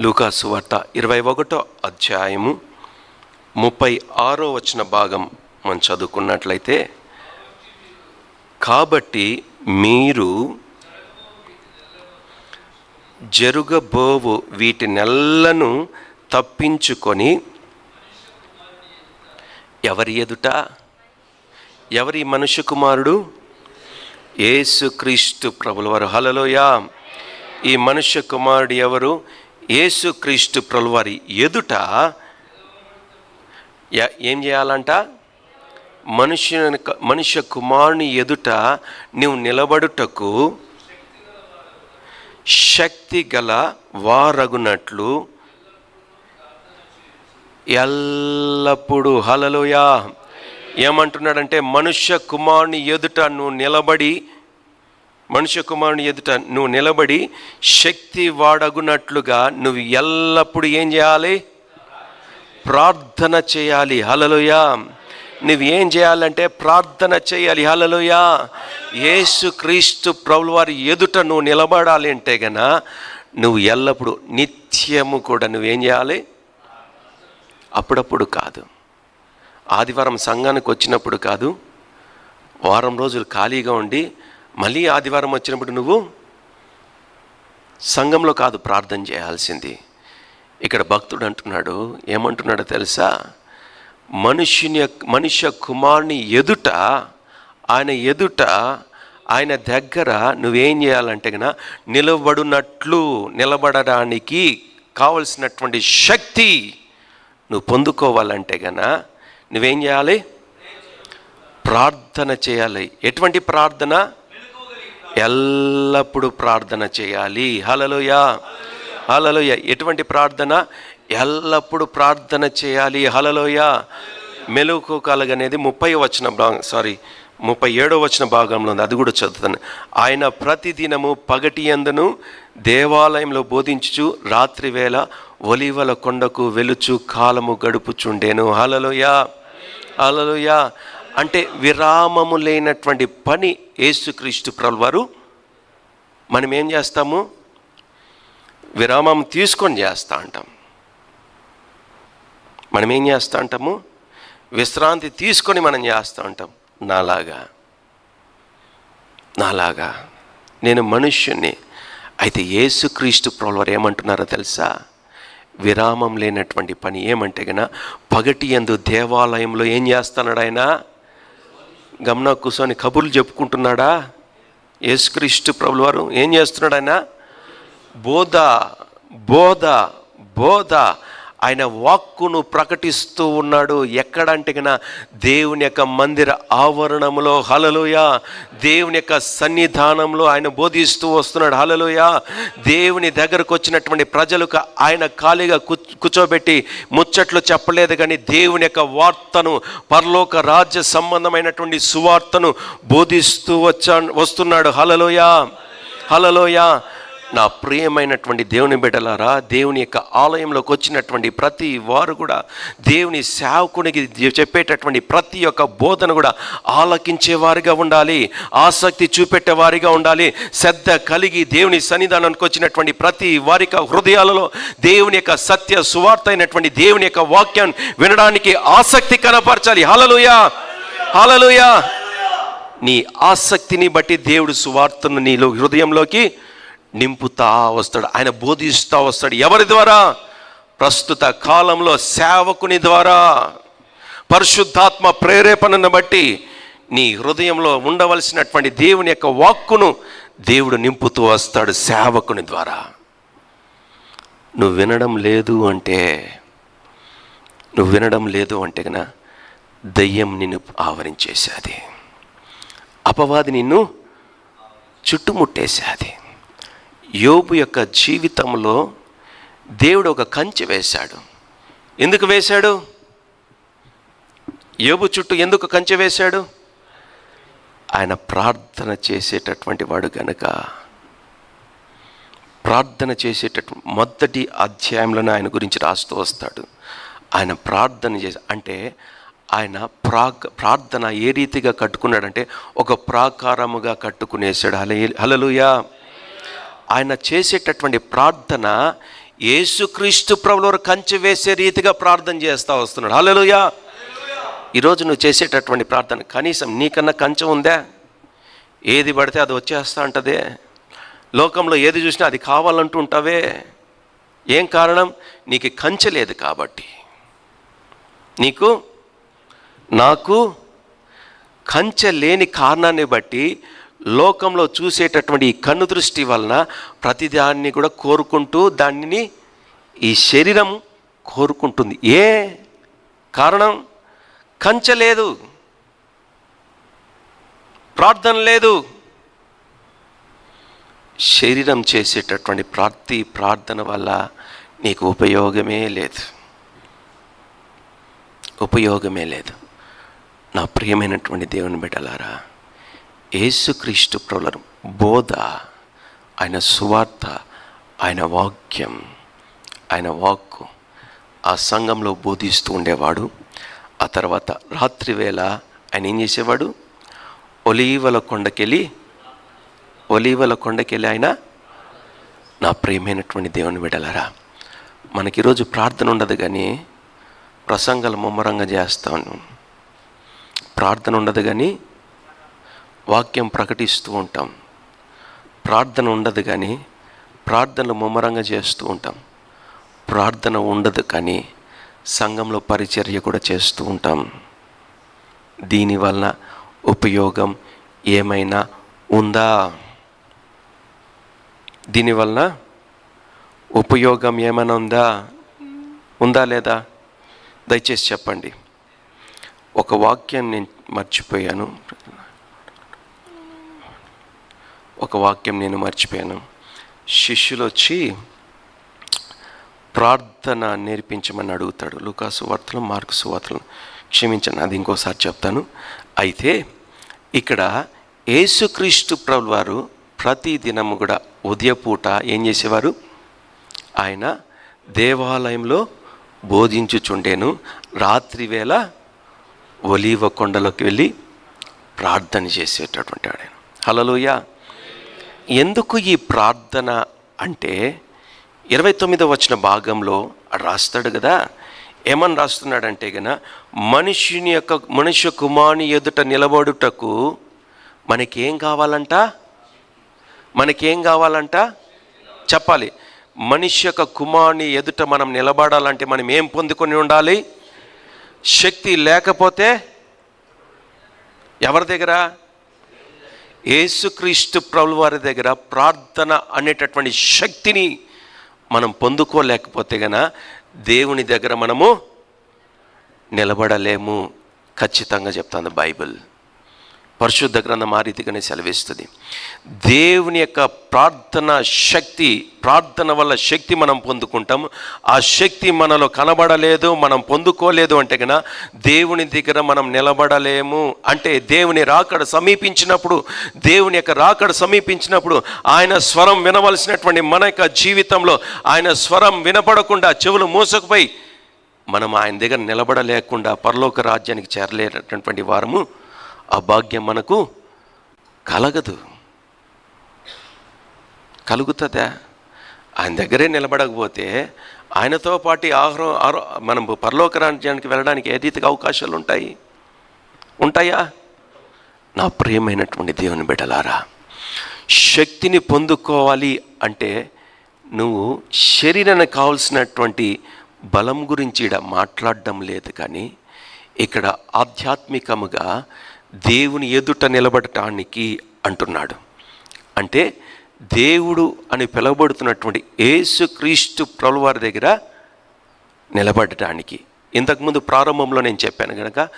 లూకాసు వార్త ఇరవై ఒకటో అధ్యాయము ముప్పై ఆరో వచ్చిన భాగం మనం చదువుకున్నట్లయితే కాబట్టి మీరు జరుగబోవు వీటి నెల్లను తప్పించుకొని ఎవరి ఎదుట? ఎవరి మనుష్య కుమారుడు? ఏసుక్రీస్తు ప్రభుల వారు. హలలోయా ఈ మనుష్య కుమారుడు ఎవరు? యేసుక్రీస్తు ప్రభువారి ఎదుట ఏం చేయాలంట? మనుష్య మనుష్య కుమారుని ఎదుట నీవు నిలబడుటకు శక్తి గల వారగునట్లు ఎల్లప్పుడూ. హలలోయా ఏమంటున్నాడంటే మనుష్య కుమారుని ఎదుట నువ్వు నిలబడి మనుష్య కుమారుని ఎదుట నువ్వు నిలబడి శక్తి వాడగునట్లుగా నువ్వు ఎల్లప్పుడూ ఏం చేయాలి? ప్రార్థన చేయాలి. హలలోయా నువ్వు ఏం చేయాలంటే ప్రార్థన చేయాలి. హలలోయా యేసు క్రీస్తు ప్రభుల వారి ఎదుట నువ్వు నిలబడాలి అంటే గన నువ్వు ఎల్లప్పుడూ నిత్యము కూడా నువ్వేం చేయాలి? అప్పుడప్పుడు కాదు. ఆదివారం సంఘానికి వచ్చినప్పుడు కాదు. వారం రోజులు ఖాళీగా ఉండి మళ్ళీ ఆదివారం వచ్చినప్పుడు నువ్వు సంఘంలో కాదు ప్రార్థన చేయాల్సింది. ఇక్కడ భక్తుడు అంటున్నాడు ఏమంటున్నాడో తెలుసా? మనుష్యుని మనుష్య కుమారుని ఎదుట ఆయన ఎదుట ఆయన దగ్గర నువ్వేం చేయాలంటే గన నిలబడినట్లు నిలబడడానికి కావలసినటువంటి శక్తి నువ్వు పొందుకోవాలంటే గన నువ్వేం చేయాలి? ప్రార్థన చేయాలి. ఎటువంటి ప్రార్థన? ఎల్లప్పుడూ ప్రార్థన చేయాలి. హలలోయ హలలోయ ఎటువంటి ప్రార్థన? ఎల్లప్పుడూ ప్రార్థన చేయాలి. హలలోయ మెలుకు కలగనేది ముప్పై వచ్చిన భాగం సారీ ముప్పై ఏడో వచ్చిన భాగంలో ఉంది. అది కూడా చదువుతాను. ఆయన ప్రతిదినము పగటి ఎందును దేవాలయంలో బోధించుచు రాత్రి వేళ ఒలివల కొండకు వెలుచు కాలము గడుపుచుండేను. హలలోయ హలలోయ అంటే విరామము లేనటువంటి పని యేసుక్రీస్తు ప్రభుల వారు మనం ఏం చేస్తాము? విరామం తీసుకొని చేస్తా అంటాం. మనం ఏం చేస్తా అంటాము? విశ్రాంతి తీసుకొని మనం చేస్తూ ఉంటాం నాలాగా నాలాగా. నేను మనుష్యుని అయితే యేసుక్రీస్తు ప్రభువారు ఏమంటున్నారో తెలుసా? విరామం లేనటువంటి పని ఏమంటే గన పగటి ఎందు దేవాలయంలో ఏం చేస్తున్నాడు ఆయన? గమన కూర్చొని కబుర్లు చెప్పుకుంటున్నాడా? యేసుక్రీస్తు ప్రభుల వారు ఏం చేస్తున్నాడు ఆయన? బోధ బోధ బోధ. ఆయన వాక్కును ప్రకటిస్తూ ఉన్నాడు. ఎక్కడంటే కన్నా దేవుని యొక్క మందిర ఆవరణములో. హలలోయ దేవుని యొక్క సన్నిధానంలో ఆయన బోధిస్తూ వస్తున్నాడు. హలలోయ దేవుని దగ్గరకు వచ్చినటువంటి ప్రజలకు ఆయన ఖాళీగా కూర్చు కూర్చోబెట్టి ముచ్చట్లు చెప్పలేదు కానీ దేవుని యొక్క వార్తను పరలోక రాజ్య సంబంధమైనటువంటి సువార్తను బోధిస్తూ వచ్చా వస్తున్నాడు. హలలోయ హలలోయ నా ప్రియమైనటువంటి దేవుని బిడ్డలారా దేవుని యొక్క ఆలయంలోకి వచ్చినటువంటి ప్రతి వారు కూడా దేవుని సేవకునికి చెప్పేటటువంటి ప్రతి ఒక్క బోధన కూడా ఆలకించేవారిగా ఉండాలి ఆసక్తి చూపెట్టేవారిగా ఉండాలి శ్రద్ధ కలిగి దేవుని సన్నిధానానికి వచ్చినటువంటి ప్రతి వారి యొక్క హృదయాలలో దేవుని యొక్క సత్య సువార్త అయినటువంటి దేవుని యొక్క వాక్యాన్ని వినడానికి ఆసక్తి కనపరచాలి. హలలుయా హలలుయా నీ ఆసక్తిని బట్టి దేవుడు సువార్తను నీలో హృదయంలోకి నింపుతా వస్తాడు. ఆయన బోధిస్తూ వస్తాడు. ఎవరి ద్వారా? ప్రస్తుత కాలంలో సేవకుని ద్వారా. పరిశుద్ధాత్మ ప్రేరేపణను బట్టి నీ హృదయంలో ఉండవలసినటువంటి దేవుని యొక్క వాక్కును దేవుడు నింపుతూ వస్తాడు సేవకుని ద్వారా. నువ్వు వినడం లేదు అంటే నువ్వు వినడం లేదు అంటే కన దయ్యం నిన్ను ఆవరించేసేది. అపవాది నిన్ను చుట్టుముట్టేసేది. యోబు యొక్క జీవితంలో దేవుడు ఒక కంచె వేశాడు. ఎందుకు వేశాడు? యోబు చుట్టూ ఎందుకు కంచె వేశాడు? ఆయన ప్రార్థన చేసేటటువంటి వాడు గనుక ప్రార్థన చేసేటటువంటి మొదటి అధ్యాయంలోనే ఆయన గురించి రాస్తూ వస్తాడు. ఆయన ప్రార్థన చేసి అంటే ఆయన ప్రాగ్ ప్రార్థన ఏ రీతిగా కట్టుకున్నాడంటే ఒక ప్రాకారముగా కట్టుకునేసాడు. హల హలలుయా! ఆయన చేసేటటువంటి ప్రార్థన యేసుక్రీస్తు ప్రభుల కంచె వేసే రీతిగా ప్రార్థన చేస్తూ వస్తున్నాడు. హల్లెలూయా. ఈరోజు నువ్వు చేసేటటువంటి ప్రార్థన కనీసం నీకన్నా కంచె ఉందా? ఏది పడితే అది వచ్చేస్తా ఉంటుందే. లోకంలో ఏది చూసినా అది కావాలంటూ ఉంటావే. ఏం కారణం? నీకు కంచె లేదు కాబట్టి. నీకు నాకు కంచె లేని కారణాన్ని బట్టి లోకంలో చూసేటటువంటి ఈ కన్ను దృష్టి వలన ప్రతిదాన్ని కూడా కోరుకుంటూ దానిని ఈ శరీరం కోరుకుంటుంది. ఏ కారణం? కంచె లేదు. ప్రార్థన లేదు. శరీరం చేసేటటువంటి ప్రతి ప్రార్థన వల్ల నీకు ఉపయోగమే లేదు. ఉపయోగమే లేదు. నా ప్రియమైనటువంటి దేవుని బిడ్డలారా యేసుక్రీస్తు ప్రభుల బోధ ఆయన సువార్త ఆయన వాక్యం ఆయన వాక్కు ఆ సంఘంలో బోధిస్తూ ఉండేవాడు. ఆ తర్వాత రాత్రి వేళ ఆయన ఏం చేసేవాడు? ఒలీవల కొండకెళ్ళి ఒలీవల కొండకెళ్ళి ఆయన నా ప్రియమైనటువంటి దేవుని విడలరా మనకి ఈరోజు ప్రార్థన ఉండదు కానీ ప్రసంగాలు ముమ్మరంగా చేస్తాను. ప్రార్థన ఉండదు కానీ వాక్యం ప్రకటిస్తూ ఉంటాం. ప్రార్థన ఉండదు కానీ ప్రార్థనలు ముమ్మరంగా చేస్తూ ఉంటాం. ప్రార్థన ఉండదు కానీ సంఘంలో పరిచర్య కూడా చేస్తూ ఉంటాం. దీనివల్ల ఉపయోగం ఏమైనా ఉందా? దీనివల్ల ఉపయోగం ఏమైనా ఉందా? ఉందా లేదా? దయచేసి చెప్పండి. ఒక వాక్యం నేను మర్చిపోయాను. ఒక వాక్యం నేను మర్చిపోయాను. శిష్యులు వచ్చి ప్రార్థన నేర్పించమని అడుగుతాడు. లూకాసు వార్తలు మార్కు సువార్తలు క్షమించండి అది ఇంకోసారి చెప్తాను. అయితే ఇక్కడ యేసుక్రీస్తు ప్రభు వారు ప్రతి దినము కూడా ఉదయపూట ఏం చేసేవారు? ఆయన దేవాలయంలో బోధించుచుండేను. రాత్రివేళ ఒలీవ కొండలోకి వెళ్ళి ప్రార్థన చేసేటటువంటి ఆయన హలలోయ ఎందుకు ఈ ప్రార్థన అంటే ఇరవై తొమ్మిదో వచ్చిన భాగంలో ఆడు రాస్తాడు కదా? ఏమని రాస్తున్నాడంటే గన మనిషిని యొక్క మనుష్య కుమారుని ఎదుట నిలబడుటకు మనకేం కావాలంట? మనకేం కావాలంట? చెప్పాలి. మనిషి యొక్క కుమారుని ఎదుట మనం నిలబడాలంటే మనం ఏం పొందుకొని ఉండాలి? శక్తి లేకపోతే ఎవరి దగ్గర? యేసుక్రీస్తు ప్రభుల వారి దగ్గర ప్రార్థన అనేటటువంటి శక్తిని మనం పొందుకోలేకపోతే గన దేవుని దగ్గర మనము నిలబడలేము. ఖచ్చితంగా చెప్తాను బైబిల్. పరిశుద్ధ గ్రంథం ఆ రీతిగానే సెలవిస్తుంది. దేవుని యొక్క ప్రార్థన శక్తి ప్రార్థన వల్ల శక్తి మనం పొందుకుంటాం. ఆ శక్తి మనలో కనబడలేదు మనం పొందుకోలేదు అంటే కనుక దేవుని దగ్గర మనం నిలబడలేము. అంటే దేవుని రాకడ సమీపించినప్పుడు దేవుని యొక్క రాకడ సమీపించినప్పుడు ఆయన స్వరం వినవలసినటువంటి మన యొక్క జీవితంలో ఆయన స్వరం వినపడకుండా చెవులు మూసకుపోయి మనం ఆయన దగ్గర నిలబడలేకుండా పరలోక రాజ్యానికి చేరలేనటువంటి వారము ఆ భాగ్యం మనకు కలగదు. కలుగుతుందా? ఆయన దగ్గరే నిలబడకపోతే ఆయనతో పాటు ఆహారం ఆరో మనం పరలోక రాజ్యానికి వెళ్ళడానికి ఏ రీతిగా అవకాశాలు ఉంటాయి? ఉంటాయా? నా ప్రియమైనటువంటి దేవుని బిడ్డలారా శక్తిని పొందుకోవాలి అంటే నువ్వు శరీరానికి కావాల్సినటువంటి బలం గురించి ఇక్కడ మాట్లాడడం లేదు కానీ ఇక్కడ ఆధ్యాత్మికముగా దేవుని ఎదుట నిలబడటానికి అంటున్నాడు. అంటే దేవుడు అని పిలువబడుతున్నటువంటి యేసుక్రీస్తు ప్రభువారి దగ్గర నిలబడటానికి. ఇంతకుముందు ప్రారంభంలో నేను చెప్పాను కనుక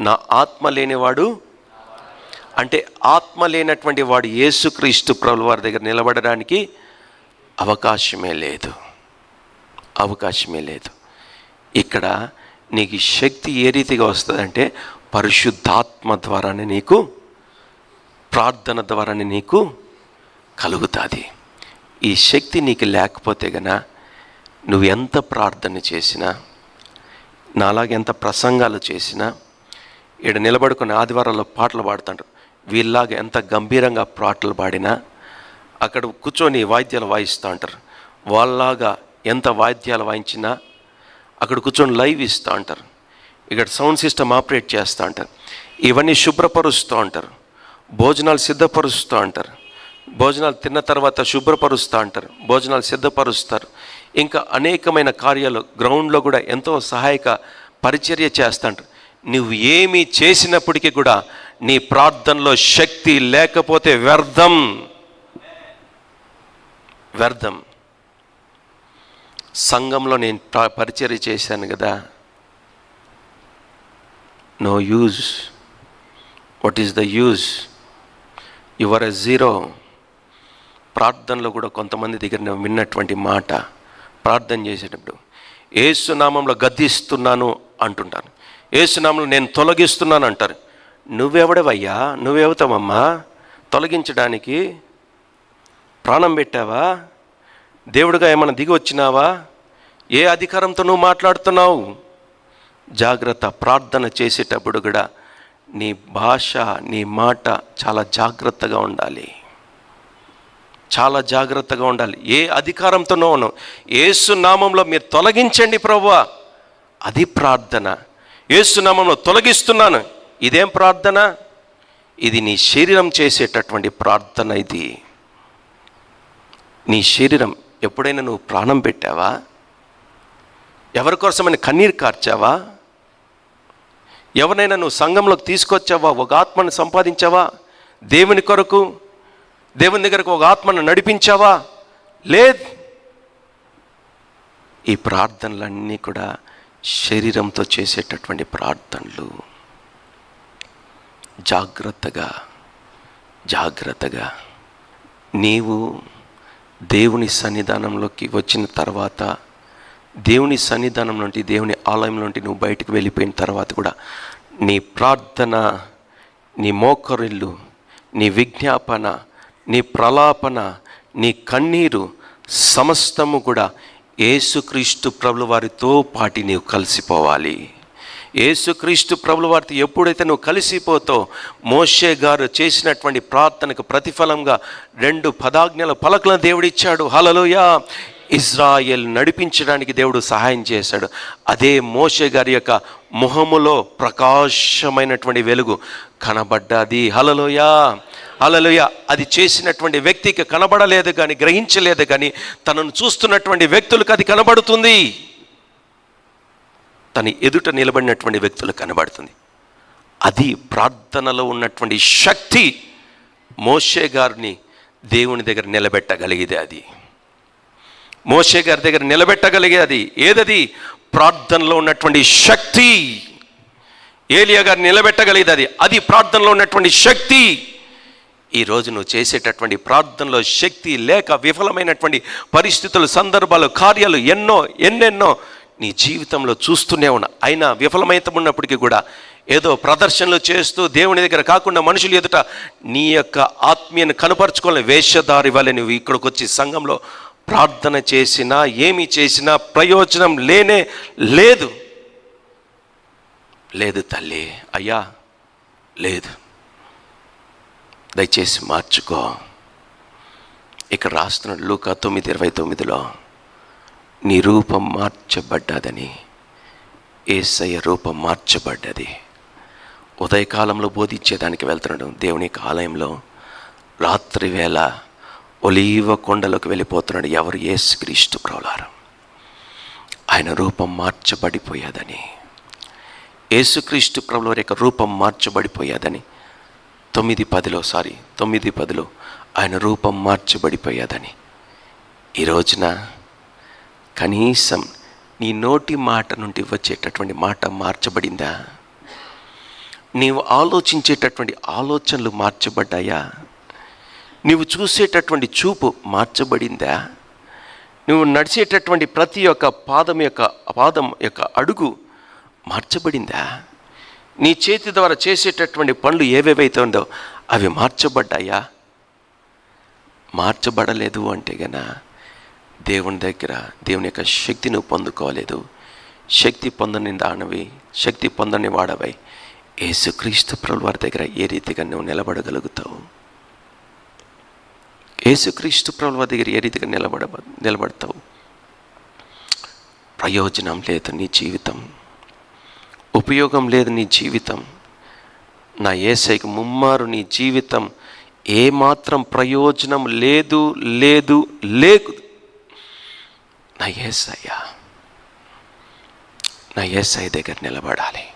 నా ఆత్మ లేనివాడు అంటే ఆత్మ లేనటువంటి వాడు యేసుక్రీస్తు ప్రభుల వారి దగ్గర నిలబడడానికి అవకాశమే లేదు. అవకాశమే లేదు. ఇక్కడ నీకు శక్తి ఏ రీతిగా వస్తుందంటే పరిశుద్ధాత్మ ద్వారానే నీకు ప్రార్థన ద్వారానే నీకు కలుగుతుంది. ఈ శక్తి నీకు లేకపోతే గన నువ్వు ఎంత ప్రార్థన చేసినా నాలాగే ఎంత ప్రసంగాలు చేసినా ఈడ నిలబడుకుని ఆదివారాల్లో పాటలు పాడుతాడు వీళ్ళలాగా ఎంత గంభీరంగా పాటలు పాడినా అక్కడ కూర్చొని వాయిద్యాలు వాయిస్తూ ఉంటారు. వాళ్ళలాగా ఎంత వాయిద్యాలు వాయించినా అక్కడ కూర్చొని లైవ్ ఇస్తూ ఉంటారు. ఇక్కడ సౌండ్ సిస్టమ్ ఆపరేట్ చేస్తూ ఉంటారు ఇవన్నీ శుభ్రపరుస్తూ ఉంటారు భోజనాలు సిద్ధపరుస్తూ ఉంటారు భోజనాలు తిన్న తర్వాత శుభ్రపరుస్తూ అంటారు. భోజనాలు సిద్ధపరుస్తారు. ఇంకా అనేకమైన కార్యాలు గ్రౌండ్లో కూడా ఎంతో సహాయక పరిచర్య చేస్తాంటారు నువ్వు ఏమి చేసినప్పటికీ కూడా నీ ప్రార్థనలో శక్తి లేకపోతే వ్యర్థం. వ్యర్థం. సంఘంలో నేను పరిచర్య చేశాను కదా. No use what is the use your S zero ప్రార్థనలో కూడా కొంతమంది దగ్గర నేను విన్నటువంటి మాట ప్రార్థన చేసేటప్పుడు ఏసునామంలో గద్దిస్తున్నాను అంటుంటాను ఏసునామంలో నేను తొలగిస్తున్నాను అంటారు. నువ్వెవడవయ్యా? నువ్వెవతావమ్మా? తొలగించడానికి ప్రాణం పెట్టావా? దేవుడిగా ఏమైనా దిగి వచ్చినావా? ఏ అధికారంతో నువ్వు మాట్లాడుతున్నావు? జాగ్రత్త ప్రార్థన చేసేటప్పుడు కూడా నీ భాష నీ మాట చాలా జాగ్రత్తగా ఉండాలి. చాలా జాగ్రత్తగా ఉండాలి. ఏ అధికారంతోనో ఉన్నాం ఏసు నామంలో మీరు తొలగించండి ప్రభువా. అది ప్రార్థన. ఏసునామంలో తొలగిస్తున్నాను. ఇదేం ప్రార్థన? ఇది నీ శరీరం చేసేటటువంటి ప్రార్థన ఇది. నీ శరీరం ఎప్పుడైనా నువ్వు ప్రాణం పెట్టావా? ఎవరి కోసమని కన్నీరు కార్చావా? ఎవరినైనా నువ్వు సంఘంలోకి తీసుకొచ్చావా? ఒక ఆత్మను సంపాదించావా? దేవుని కొరకు దేవుని దగ్గరకు ఒక ఆత్మను నడిపించావా? లేదు. ఈ ప్రార్థనలన్నీ కూడా శరీరంతో చేసేటటువంటి ప్రార్థనలు. జాగ్రత్తగా జాగ్రత్తగా. నీవు దేవుని సన్నిధానంలోకి వచ్చిన తర్వాత దేవుని సన్నిధానం నుండి దేవుని ఆలయం నుండి నువ్వు బయటకు వెళ్ళిపోయిన తర్వాత కూడా నీ ప్రార్థన నీ మోకరిల్లు నీ విజ్ఞాపన నీ ప్రలాపన నీ కన్నీరు సమస్తము కూడా ఏసుక్రీస్తు ప్రభుల వారితో పాటి నీవు కలిసిపోవాలి. ఏసుక్రీస్తు ప్రభుల వారితో ఎప్పుడైతే నువ్వు కలిసిపోతావు మోషే గారు చేసినటువంటి ప్రార్థనకు ప్రతిఫలంగా రెండు పదాజ్ఞల పలకలను దేవుడిచ్చాడు హలలోయ ఇజ్రాయెల్ నడిపించడానికి దేవుడు సహాయం చేశాడు. అదే మోషే గారి యొక్క మొహములో ప్రకాశమైనటువంటి వెలుగు కనబడ్డది. హలలోయ అలలోయ అది చేసినటువంటి వ్యక్తికి కనబడలేదు కానీ గ్రహించలేదు కానీ తనను చూస్తున్నటువంటి వ్యక్తులకు అది కనబడుతుంది. తన ఎదుట నిలబడినటువంటి వ్యక్తులకు కనబడుతుంది. అది ప్రార్థనలో ఉన్నటువంటి శక్తి మోషే గారిని దేవుని దగ్గర నిలబెట్టగలిగేది అది. మోషే గారి దగ్గర నిలబెట్టగలిగే అది ఏదది? ప్రార్థనలో ఉన్నటువంటి శక్తి. ఏలియా గారు నిలబెట్టగలిగేది అది. అది ప్రార్థనలో ఉన్నటువంటి శక్తి. ఈ నువ్వు చేసేటటువంటి ప్రార్థనలో శక్తి లేక విఫలమైనటువంటి పరిస్థితులు సందర్భాలు కార్యాలు ఎన్నో ఎన్నెన్నో నీ జీవితంలో చూస్తూనే ఉన్నా. అయినా విఫలమైతం ఉన్నప్పటికీ కూడా ఏదో ప్రదర్శనలు చేస్తూ దేవుని దగ్గర కాకుండా మనుషులు ఎదుట నీ యొక్క ఆత్మీయను కనపరుచుకోవాలని వేషధారి వల్ల నువ్వు ఇక్కడికి వచ్చి సంఘంలో ప్రార్థన చేసినా ఏమి చేసినా ప్రయోజనం లేనే లేదు. లేదు తల్లి అయ్యా లేదు. దయచేసి మార్చుకో. ఇక్కడ రాస్తున్న లూక తొమ్మిది ఇరవై తొమ్మిదిలో నీ రూపం మార్చబడ్డదని ఏసయ్య రూపం మార్చబడ్డది. ఉదయకాలంలో బోధించేదానికి వెళ్తున్నాడు దేవుని ఆలయంలో. రాత్రి వేళ ఒలీవ కొండలోకి వెళ్ళిపోతున్నాడు ఎవరు? యేసుక్రీస్తు ప్రవలారం ఆయన రూపం మార్చబడిపోయాదని. యేసుక్రీస్తు ప్రభుల యొక్క రూపం మార్చబడిపోయాదని. తొమ్మిది పదిలో సారీ తొమ్మిది పదిలో ఆయన రూపం మార్చబడిపోయాదని. ఈ రోజున కనీసం నీ నోటి మాట నుండి వచ్చేటటువంటి మాట మార్చబడిందా? నీవు ఆలోచించేటటువంటి ఆలోచనలు మార్చబడ్డాయా? నీవు చూసేటటువంటి చూపు మార్చబడిందా? నువ్వు నడిచేటటువంటి ప్రతి ఒక్క పాదం యొక్క పాదం యొక్క అడుగు మార్చబడిందా? నీ చేతి ద్వారా చేసేటటువంటి పనులు ఏవేవైతే ఉందో అవి మార్చబడ్డాయా? మార్చబడలేదు అంటే గన దేవుని దగ్గర దేవుని యొక్క శక్తి నువ్వు పొందుకోలేదు. శక్తి పొందని దానవి శక్తి పొందని వాడవై. యేసుక్రీస్తు ప్రభుల వారి దగ్గర ఏ రీతిగా నువ్వు నిలబడగలుగుతావు? యేసుక్రీస్తు ప్రభుల దగ్గర ఏ రీతిగా నిలబడ నిలబడతావు? ప్రయోజనం లేదు నీ జీవితం. ఉపయోగం లేదు నీ జీవితం. నా ఏసైకి ముమ్మారు నీ జీవితం. ఏమాత్రం ప్రయోజనం లేదు లేదు లేదు. నా ఏసయ్యా నా ఏసఐ దగ్గర నిలబడాలి.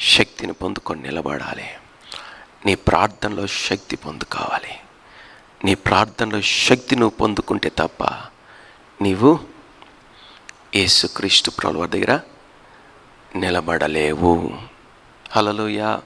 శక్తిని పొందుకొని నిలబడాలి. నీ ప్రార్థనలో శక్తి పొందుకోవాలి. నీ ప్రార్థనలో శక్తి నువ్వు పొందుకుంటే తప్ప నీవు యేసుక్రీస్తు ప్రభువు దగ్గర నిలబడలేవు. హలలుయా